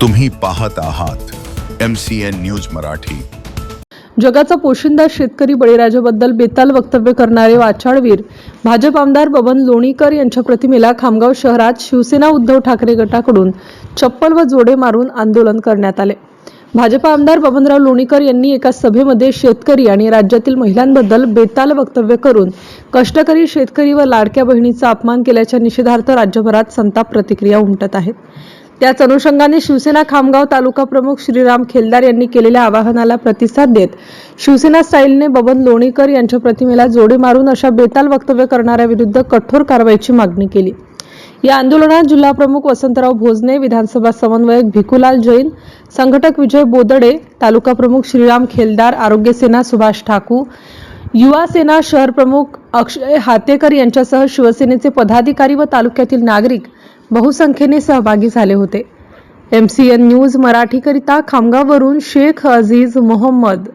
तुम्ही पाहत आहात M C N news Marathi. जगाचा पोशिंदा शेतकरी बळीराजाबद्दल बेताल वक्तव्य करणारे वाचाळवीर भाजप आमदार बबन लोणीकर यांच्या प्रतिमेला खामगाव शहरात शिवसेना उद्धव ठाकरे गटाकडून चप्पल व जोडे मारून आंदोलन करण्यात आले. भाजप आमदार बबनराव लोणीकर यांनी एका सभेमध्ये शेतकरी आणि राज्यातील महिलांबद्दल बेताल वक्तव्य करून कष्टकरी शेतकरी व लाडक्या बहिणीचा अपमान केल्याच्या निषेधार्थ राज्यभरात संताप प्रतिक्रिया उमटत आहेत त्याच अनुषंगाने शिवसेना खामगाव तालुका प्रमुख श्रीराम खेलदार यांनी केलेल्या आवाहनाला प्रतिसाद देत शिवसेना स्टाईलने बबन लोणीकर यांच्या प्रतिमेला जोडे मारून अशा बेताल वक्तव्य करणाऱ्याविरुद्ध कठोर कारवाईची मागणी केली. या आंदोलनात जिल्हा प्रमुख वसंतराव भोजने विधानसभा समन्वयक भिकुलाल जैन संघटक विजय बोदडे तालुका प्रमुख श्रीराम खेलदार आरोग्य सेना सुभाष ठाकू युवा सेना शहर प्रमुख अक्षय हातेकर यांच्यासह शिवसेनेचे पदाधिकारी व तालुक्यातील नागरिक बहुसंख्येने सहभागी झाले होते. एम सी एन न्यूज मराठीकरिता खामगाववरून शेख अजीज मोहम्मद